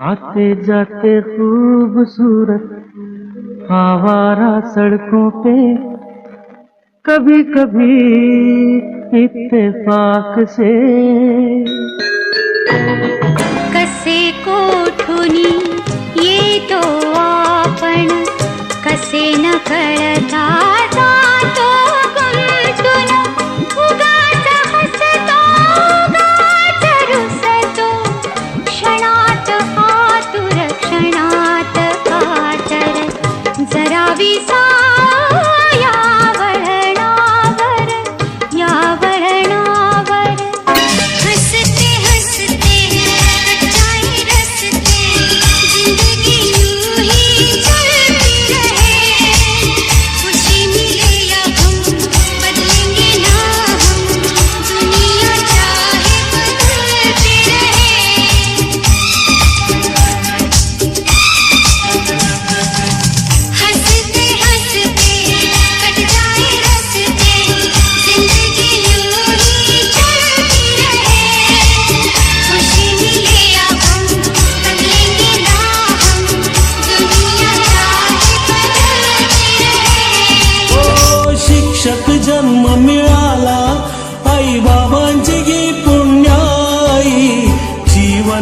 आते जाते खूबसूरत आवारा सड़कों पे कभी कभी इत्तेफाक से। कसे कोठुनी येतो आपण कसे न कळता